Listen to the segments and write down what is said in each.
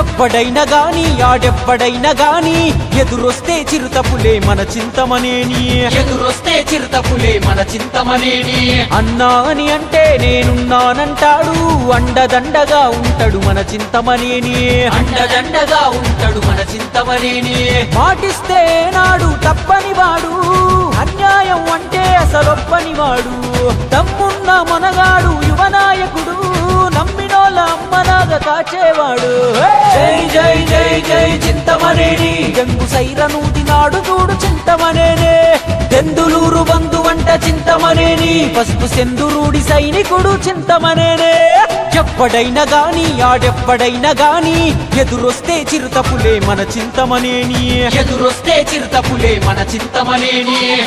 ఎవ్వడైనా గాని ఆడెవ్వడైనా గాని ఎదురొస్తే చిరుతపులే మన చింతమనేని. ఎదురొస్తే చిరుతపులే మన చింతమనేని. అన్నా అని అంటే నేనున్నానంటాడు అండదండగా ఉంటాడు మన చింతమనేని. అండదండగా ఉంటాడు మన చింతమనేని. మాటిస్తే నాడు తప్పని వాడు అన్యాయం అంటే అసలొప్పని వాడు తమ్మున్న మనగాడు యువనాయకుడు నమ్మినోళ్ళ అమ్మలాగా కాచేవాడు. జై జై జై జై చింతమనేని. గంగు సైరనూది నాడు చూడు చింతమనేనే. దెందులూరు బంధు వంట చింతమనేని. పసుపు సెందురూడి సైనికుడు చింతమనేనే. ఎవ్వడైనా గాని ఆడెవ్వడైనా గాని ఎదురొస్తే చిరుతపులే మన చింతమనేని. ఎదురొస్తే చిరుతపులే మన చింతమనేని.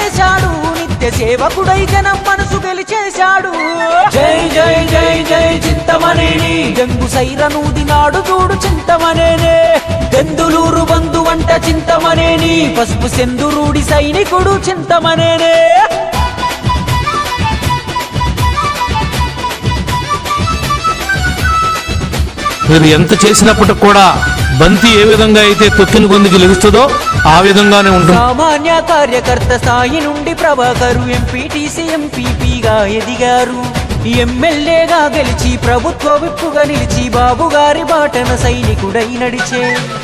నిత్య సేవకుడై జనం మనసు గెలిచేశాడు. జై జై జై జై చింతమనేని. గంగు సైరనూది నాడు చూడు చింతమనేనే. దెందులూరు బంధు వంట చింతమనేని. పసుపు సెందురూడి సైనికుడు చింతమనేనే. మీరు ఎంత చేసినప్పటికి కూడా బంతి ఏ విధంగా అయితే తొక్కిన గొంతుకి లెగుస్తుందో ఆ విధంగానే ఉంటుంది సామాన్య కార్యకర్త స్థాయి నుండి ప్రభాకరు ఎంపీటీసీ ఎంపీపీగా ఎదిగారు. ఎమ్మెల్యేగా గెలిచి ప్రభుత్వ విప్పుగా నిలిచి బాబు గారి బాటన సైనికుడై నడిచే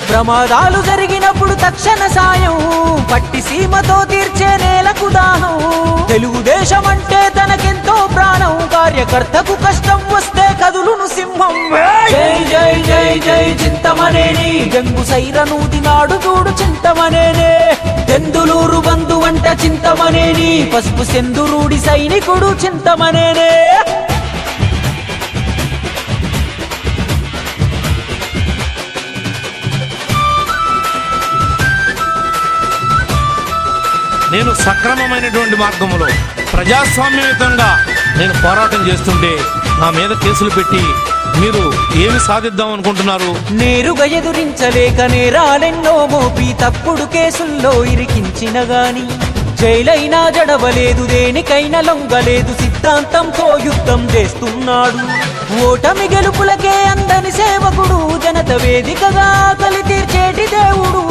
ప్రమాదాలు జరిగినప్పుడు తక్షణ సాయం పట్టి సీమతో తీర్చే నేలకు దాహం. తెలుగుదేశం అంటే తనకెంతో ప్రాణం కార్యకర్తకు కష్టం వస్తుంది కదులును సింహం జై జై జై జై చింతమనేని. గంగు సైరనూది నాడు చూడు చింతమనేనే. దెందులూరు బంధు వంట చింతమనేని. పసుపు సెందురూడి సైనికుడు చింతమనేనే. నేను సక్రమమైనటువంటి మార్గంలో ప్రజాస్వామ్యయుతంగా నేను పోరాటం చేస్తుంటే నా మీద కేసులు పెట్టి మీరు ఏమి సాధిద్దాం అనుకుంటున్నారు? నేరుగా ఎదురించలేక నేరాలెన్నో మోపి తప్పుడు కేసుల్లో ఇరికించిన గాని. జైలైనా జడవలేదు దేనికైనా లొంగలేదు సిద్ధాంతంతో యుద్ధం చేస్తున్నాడు. ఓటమి గెలుపులకే అందని సేవకుడు జనత వేదికగా కలి తీర్చేటి దేవుడు.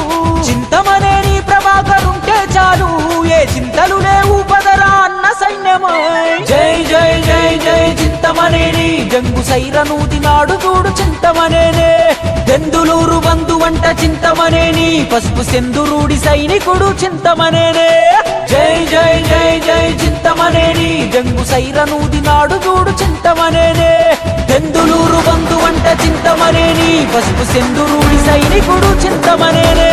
చింతమనేని ప్రభాకరుంటే చాలు. ఏ చింతలు లేవు పదరా అన్న సైన్యమై. జై జై జై జై చింతమనేని. గంగు సైరనూది నాడు చూడు చింతమనేనే. దెందులూరు బంధు వంట చింతమనేని. పసుపు సెందురూడి సైనికుడు చింతమనేనే. జై జై జై జై చింతమనేని. గంగు సైరనూది నాడు చూడు చింతమనేనే. దెందులూరు బంధు వంట చింతమనేని. పసుపు సెందురూడి సైనికుడు చింతమనేనే.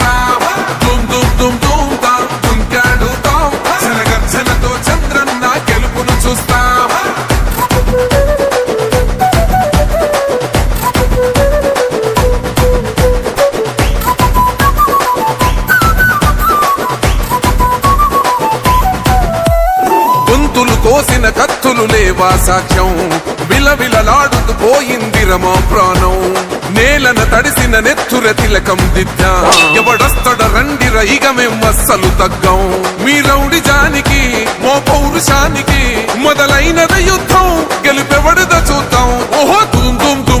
కత్తులు సాక్ష్యం విలవిలలాడుతూ పోయింది రమా ప్రాణం. నేలన తడిసిన నెత్తుర తిలకం దిద్దా. ఎవడొస్తడ రండిర ఇక మేం అస్సలు తగ్గం. మీ రౌడి జానికి మో పౌరుషానికి మొదలైనద యుద్ధం. గెలుపెవడిద చూద్దాం. ఓహో తుమ్ తుమ్ తుమ్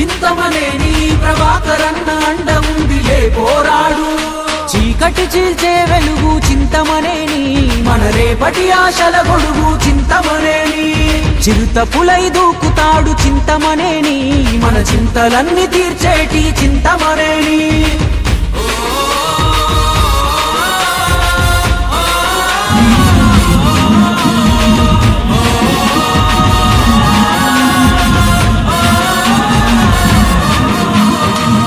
చింతమనేని ప్రభాకరన్న అండ ఉందిలే పోరాడు. చీకటి చీల్చే వెలుగు చింతమనేని మన రేపటి ఆశల గొడుగు చింతమనేని. చిరుత పులై దూకుతాడు చింతమనేని మన చింతలన్నీ తీర్చేటి చింతమనేని.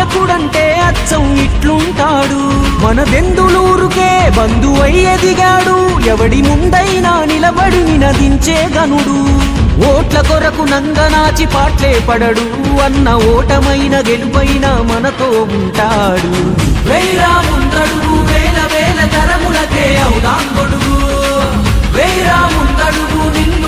నాయకుడంటే అచ్చం ఇట్లుంటాడు. మన బెందులూరుకే బంధువై ఎదిగాడు. ఎవడి ముందైనా నిలబడి నినదించే గనుడు ఓట్ల కొరకు నంగనాచి పాట్లే పడడు. అన్న ఓటమైన గెలుపైన మనతో ఉంటాడు. వేరా ముందడుగు వేల వేల తరములకే అవుదాంగొడుగు వేరా ముందడుగు నిన్న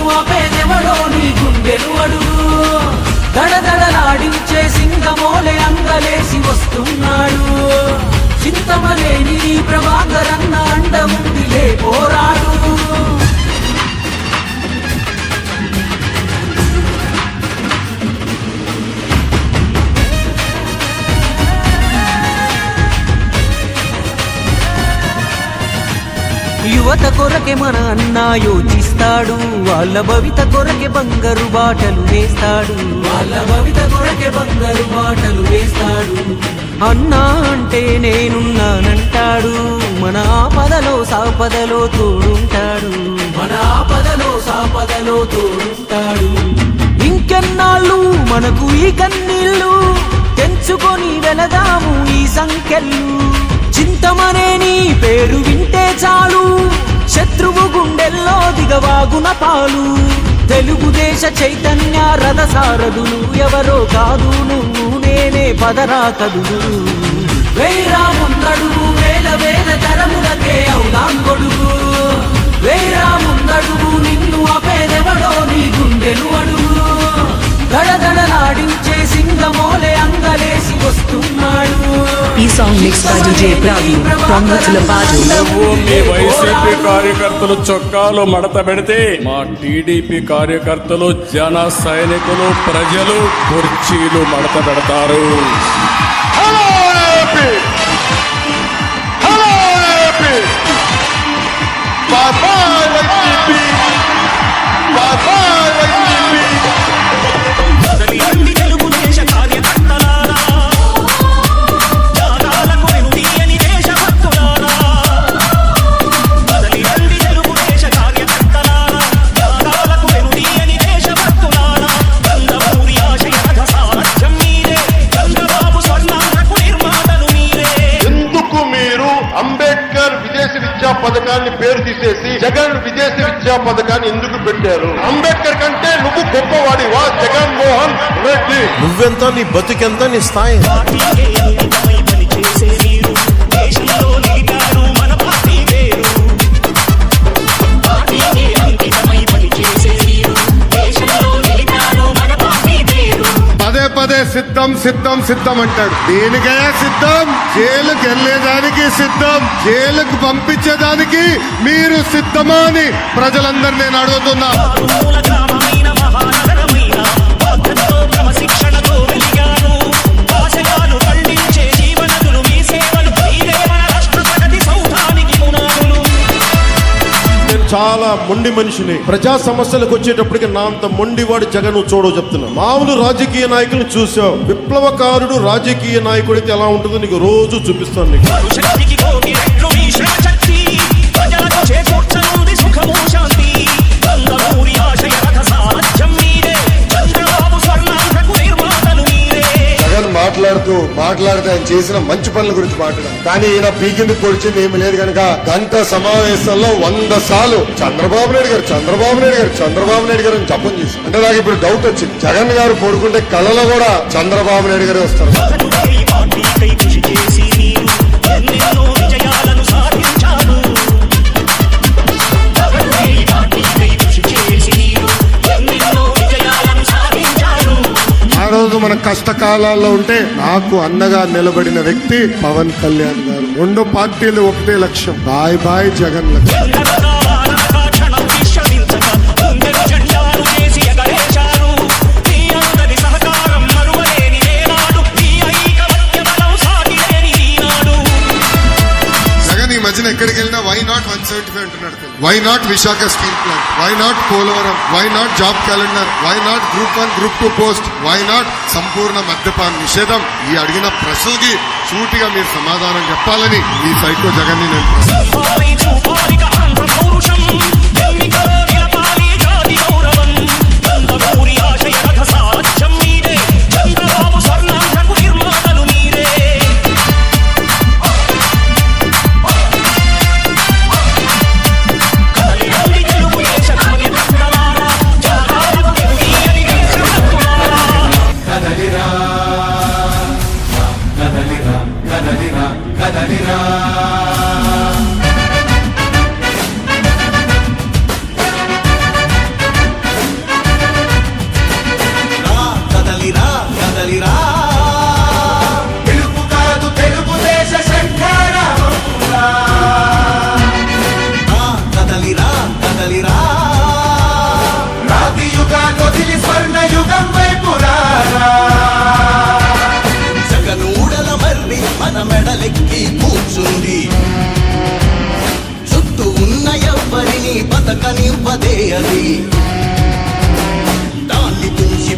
కొరకే మన అన్న యోచిస్తాడు. వాళ్ళ భవిత కొరకే బంగారు బాటలు వేస్తాడు. వాళ్ళ భవిత కొరకే బంగారు బాటలు వేస్తాడు. అన్నా అంటే నేనున్నానంటాడు. మన ఆపదలో సాపదలో తోడుంటాడు. మన ఆపదలో సాపదలో తోడుంటాడు. ఇంకెన్నాళ్ళు మనకు ఈ కన్నీళ్ళు. తెంచుకొని వెళదాము ఈ సంఖ్యలు. చింతమనేని పేరు వింటే చాలు. శత్రువు గుండెల్లో దిగవాగున పాలు. తెలుగుదేశ చైతన్య రథసారదులు ఎవరో కాదు నువ్వు నేనే పదరా కదులు వేరా ముందడుగు వేల వేల తరములకే అవుదాం గొడుగు వేరా ముందడుగు నిన్ను అపేదెవడో నీ గుండెలు అడుగు. సింగమోలే వస్తున్నాడు. ఈ సాంగ్ మీ వైసీపీ కార్యకర్తలు చొక్కాలు మడత పెడితే మా టీడీపీ కార్యకర్తలు జన సైనికులు ప్రజలు కుర్చీలు మడత పెడతారు. కదలియండి పథకాన్ని ఎందుకు పెట్టారు? అంబేద్కర్ కంటే నువ్వు గొప్పవాడివా? జగన్మోహన్ రెడ్డి. నువ్వెంత నీ బతుకెంత నీ స్థాయి? పదే సిద్ధం సిద్ధం సిద్ధం అంటాడు. దేనికయ్యా సిద్ధం? జైలుకి వెళ్ళేదానికి సిద్ధం. జైలుకు పంపించేదానికి మీరు సిద్ధమా అని ప్రజలందరూ నేను అడుగుతున్నా. చాలా మొండి మనిషిని. ప్రజా సమస్యలకు వచ్చేటప్పటికి నా అంత మొండివాడు జగన్ చూడవు చెప్తున్నా. మామూలు రాజకీయ నాయకులను చూసావు విప్లవకారుడు రాజకీయ నాయకుడితే ఎలా ఉంటుందో నీకు రోజు చూపిస్తాను నీకు. జగన్ మాట్లాడుతూ మాట్లాడితే చేసిన మంచి పనుల గురించి మాట్లాడారు కానీ ఈయన పీకింది పొడిచింది ఏమి లేదు కనుక గంట సమావేశంలో వంద సార్లు చంద్రబాబు నాయుడు గారు చంద్రబాబు నాయుడు గారు చంద్రబాబు నాయుడు గారు అని జపం చేసి అంటే నాకు ఇప్పుడు డౌట్ వచ్చింది జగన్ గారు పడుకుంటే కళలో కూడా చంద్రబాబు నాయుడు గారే వస్తారు. ఆ మన కష్టకాలాల్లో ఉంటే నాకు అండగా నిలబడిన వ్యక్తి పవన్ కళ్యాణ్ గారు. రెండు పార్టీలు ఒకటే లక్ష్యం. బాయ్ బాయ్ జగన్ లక్ష్యం. జగన్ ఎక్కడికి వెళ్ళినా why not one seventy five అంటున్నాడు why not Visakha steel plant why not Polavaram why not job calendar why not group one group two post why not సంపూర్ణ మద్యపాన నిషేధం ఈ అడిగిన ప్రశ్నలకి సూటిగా మీరు సమాధానం చెప్పాలని ఈ సైకో జగన్ని నేను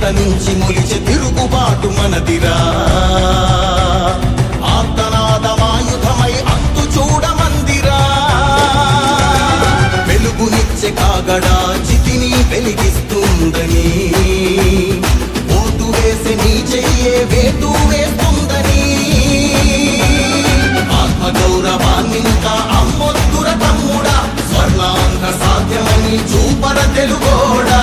అణచివేత నుంచి మొలిచే తిరుగుబాటు మనదిరా. ఆర్తనాదమాయుధమై అంతు చూడమందిరా వెలుగునిచ్చే కాగడా చితిని వెలిగిస్తుందని. ఓటు వేసి నీ చెయ్యే వేటు వేస్తుందని. ఆత్మగౌరవాన్నింకా అమ్మొత్తుర తమ్ముడా స్వర్ణాంధ్ర సాధ్యమని చూపర తెలుగోడా.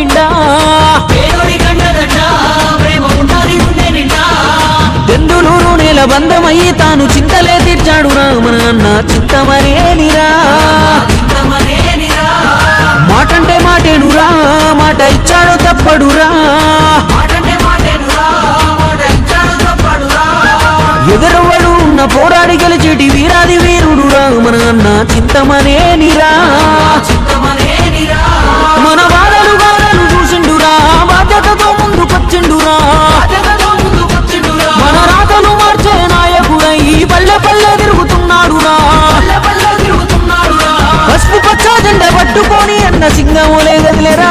నిండా. దెందులూరు నేల బంధమయ్యి తాను చింతలే తీర్చాడు రామన అన్న చింతమనేనిరా. మాటంటే మాటేనురా మాట ఇచ్చాడు తప్పడురా. ఎదురవ్వడు ఉన్న పోరాడి గెలిచేటి వీరాది వీరుడు రామన అన్న చింతమనేనిరా. అన్న సింగములే గదిలేరా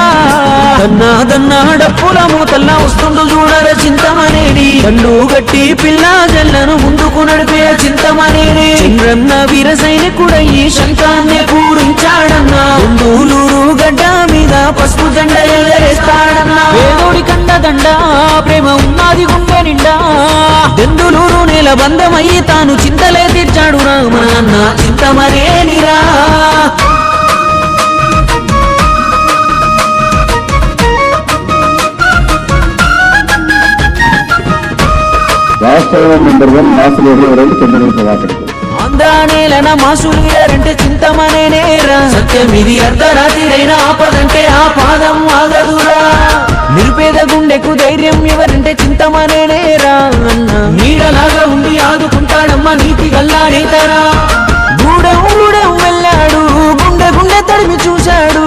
దన్నా దన్నా డప్పుల మూతల్లా వస్తుండు చూడర చింతమనేడి కళ్ళు గట్టి పిల్ల జల్లను ముందుకు నడిపే చింతమనేడి చంద్రన్న వీర సైనికుడయ్యి శంఖాన్ని పూరించాడన్నా. బంధువులూరు గడ్డ మీద పసుపు జెండ ఎగరేస్తాడన్నా. పేదోడి కండ దండ ప్రేమ ఉన్నది గుండె నిండా. దెందులూరు నేల బంధమయ్యి తాను చింతలే తీర్చాడు రామన అన్న చింతమనేనిరా. రాష్ట్ర నెంబర్ వన్ మాసులు ఇరవై చంద్రబాబు ప్రభాకర్. ఆంధ్ర మాసులు అంటే చింతమనేనేరా సత్యం ఇది అర్ధరాత్రిరైన ఆపదంటే ఆ పాదం ఆగదురా. నిరుపేద గుండెకు ధైర్యం ఎవరంటే చింతమనేనేరా అన్న నీడలాగా ఉండి ఆదుకుంటాడమ్మా నీతి గల్లా నేతరా. గూడెం గూడెం వెళ్ళాడు గుండె గుండె తడిమి చూశాడు.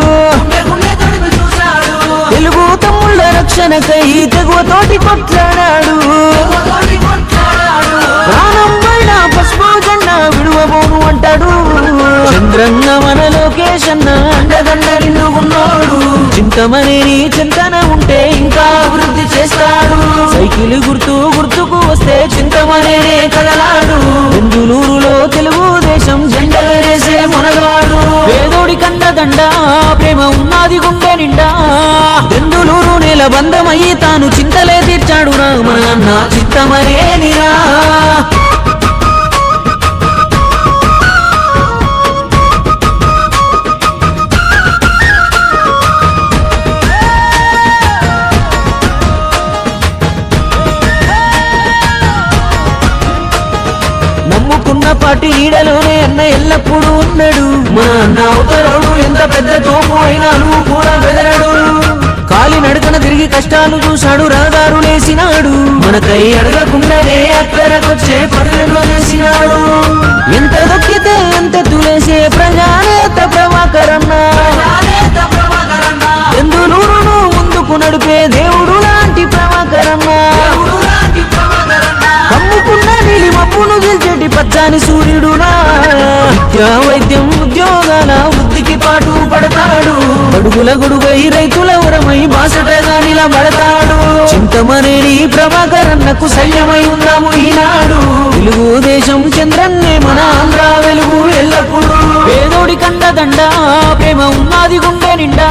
తెలుగు తమ్ముళ్ళ రక్షణకై తెగువతోటి కొట్లాడాడు. చంద్రన్న మన లోకేష్ అన్న అండదండ నిండుకున్నాడు చింతమనేని చింతన ఉంటే ఇంకా అభివృద్ధి చేస్తాడు. సైకిల్ గుర్తు గుర్తుకు వస్తే చింతమనేనే కదలాడు. బెంగుళూరులో తెలుగుదేశం జెండా వేసే మునగాడు పేదోడి కండదండ ప్రేమ ఉన్నది గుండె నిండా. బెంగుళూరు నేల బంధమయ్యి తాను చింతలే తీర్చాడు రామ అన్న చిత్తమనేనిరా వాటి నీడలోనే అన్న ఎల్లప్పుడూ ఉన్నాడు. మన అన్న అవతరోడు ఎంత పెద్ద తోపు అయినా నువ్వు కూడా బెదరడు కాలి నడకన తిరిగి కష్టాలు చూశాడు రహదారు లేసినాడు. మనకై అడగకుండానే అక్కడకొచ్చే పనులను చేసినాడు. ఎంత దొక్కితే ఎంత తులేసే ప్రజానేత ప్రభాకరన్న. ఎందులూరును ముందుకు నడిపే దేవుడు కాని సూర్యుడు సూర్యుడునా? విద్యా వైద్యం ఉద్యోగాల వృద్ధికి పాటు పడతాడు. అడుగుల గొడుగై రైతుల ఉరమై బాసటగా నిలబడతాడు చింతమనేని ప్రభాకరన్నకు సైన్యమై ఉన్నాము ఈనాడు. తెలుగు దేశం చంద్రన్నే మన ఆంధ్ర వెలుగు ఎల్లప్పుడు. పేదోడి కండదండ ప్రేమ ఉన్నది గుండె నిండా.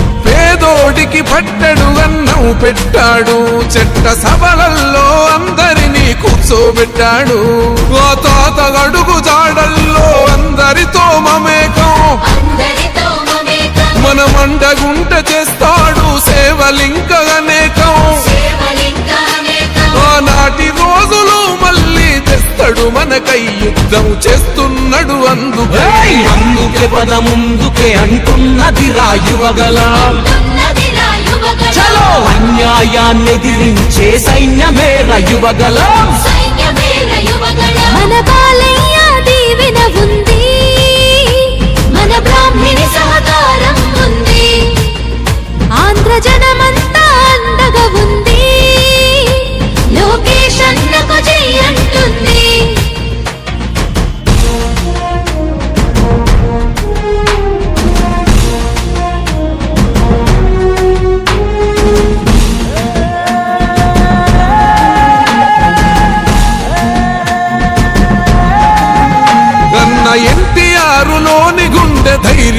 పేదోడికి పట్టడు అన్నం పెట్టాడు. చెట్ట సభలల్లో అందరినీ కూర్చోబెట్టాడు. ఆ తాత మనకై యుద్ధం చేస్తున్నాడు అందుకే. అందుకే పద ముందుకే అంటున్నది రాయువగల చలో అన్యాయాన్ని ఎదిరించే సైన్యమే రయువగల మన బాలయ్య దీవెన ఉంది. మన బ్రాహ్మణి సహకారం ఉంది. ఆంధ్ర జనమంతా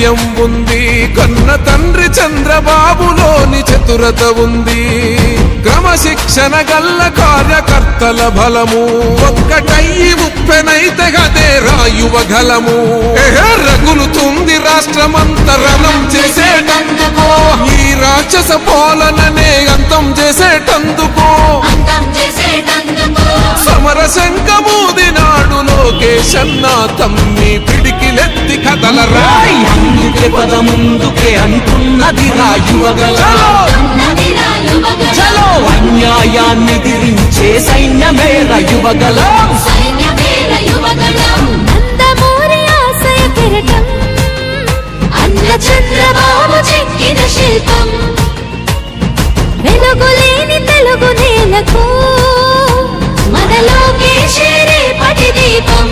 ధైర్యం ఉంది. కన్న తండ్రి చంద్రబాబులోని చతురత ఉంది. క్రమశిక్షణ గల్ల కార్యకర్తల బలము. ఒక్కటయ్యి ఉప్పెనైతే గదే రాయువ గలము. రగులుతుంది రాష్ట్రమంతరణం చేసేటందుకో. ఈ రాక్షస పాలననే అంతం చేసేటందుకో. అంతం చేసేటందుకు. సమర శంఖమూదినాడు లోకేశన్న తమ్మి పిడికిలెత్తి కదలరా అందుకే పద ముందుకే అంటున్నది యువగలం. చలో! అన్యాయాన్ని రయువగల సైన్యమేర యువగలం. చంద్రబాబు చెక్కిన శిల్పం. వెలుగులేని తెలుగు నేలకు. పాటలో కేశరే పటి దీపం